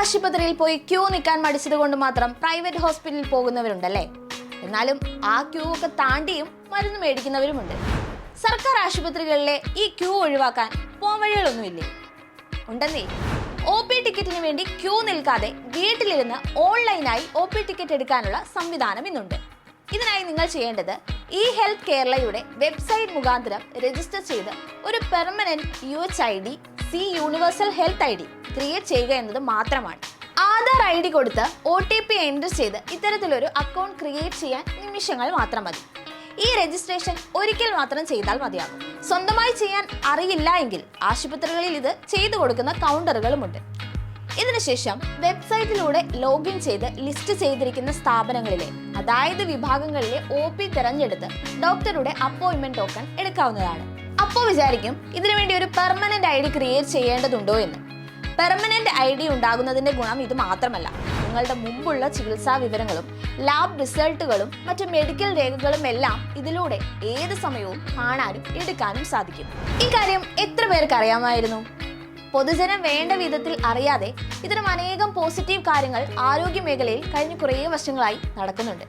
ആശുപത്രിയിൽ പോയി ക്യൂ നിൽക്കാൻ മടിച്ചത് കൊണ്ട് മാത്രം പ്രൈവറ്റ് ഹോസ്പിറ്റലിൽ പോകുന്നവരുണ്ടല്ലേ? എന്നാലും ആ ക്യൂ ഒക്കെ താണ്ടിയും മരുന്ന് മേടിക്കുന്നവരുമുണ്ട്. സർക്കാർ ആശുപത്രികളിലെ ഈ ക്യൂ ഒഴിവാക്കാൻ പോംവഴികളൊന്നുമില്ലേ ഉണ്ടെന്നേ. ഒ പി ടിക്കറ്റിന് വേണ്ടി ക്യൂ നിൽക്കാതെ വീട്ടിലിരുന്ന് ഓൺലൈനായി ഒ പി ടിക്കറ്റ് എടുക്കാനുള്ള സംവിധാനം ഇന്നുണ്ട്. ഇതിനായി നിങ്ങൾ ചെയ്യേണ്ടത് ഇ ഹെൽത്ത് കേരളയുടെ വെബ്സൈറ്റ് മുഖാന്തരം രജിസ്റ്റർ ചെയ്ത് ഒരു permanent U H I D C universal health I D create ചെയ്യുക എന്നത് മാത്രമാണ്. ആധാർ ഐ ഡി കൊടുത്ത് ഒ ടി പി എന്റർ ചെയ്ത് ഇത്തരത്തിലൊരു അക്കൗണ്ട് ക്രിയേറ്റ് ചെയ്യാൻ നിമിഷങ്ങൾ മാത്രം മതി. ഈ രജിസ്ട്രേഷൻ ഒരിക്കൽ മാത്രം ചെയ്താൽ മതിയാകും. സ്വന്തമായി ചെയ്യാൻ അറിയില്ല എങ്കിൽ ആശുപത്രികളിൽ ഇത് ചെയ്തു കൊടുക്കുന്ന കൗണ്ടറുകളുമുണ്ട്. ഇതിനുശേഷം വെബ്സൈറ്റിലൂടെ ലോഗിൻ ചെയ്ത് ലിസ്റ്റ് ചെയ്തിരിക്കുന്ന സ്ഥാപനങ്ങളിലെ അതായത് വിഭാഗങ്ങളിലെ ഒ പി തിരഞ്ഞെടുത്ത് ഡോക്ടറുടെ അപ്പോയിൻമെന്റ് ടോക്കൺ എടുക്കാവുന്നതാണ്. അപ്പോൾ വിചാരിക്കും ഇതിനുവേണ്ടി ഒരു പെർമനന്റ് ഐ ഡി ക്രിയേറ്റ് ചെയ്യേണ്ടതുണ്ടോ എന്ന്. പെർമനന്റ് ഐ ഡി ഉണ്ടാകുന്നതിന്റെ ഗുണം ഇത് മാത്രമല്ല. നിങ്ങളുടെ മുമ്പുള്ള ചികിത്സാ വിവരങ്ങളും ലാബ് റിസൾട്ടുകളും മറ്റ് മെഡിക്കൽ രേഖകളും എല്ലാം ഇതിലൂടെ ഏത് സമയവും കാണാനും എടുക്കാനും സാധിക്കും ഇക്കാര്യം എത്ര പേർക്ക് അറിയാമായിരുന്നു? പൊതുജനം വേണ്ട വിധത്തിൽ അറിയാതെ ഇത്തരം അനേകം പോസിറ്റീവ് കാര്യങ്ങൾ ആരോഗ്യ മേഖലയിൽ കഴിഞ്ഞ കുറേ വർഷങ്ങളായി നടക്കുന്നുണ്ട്.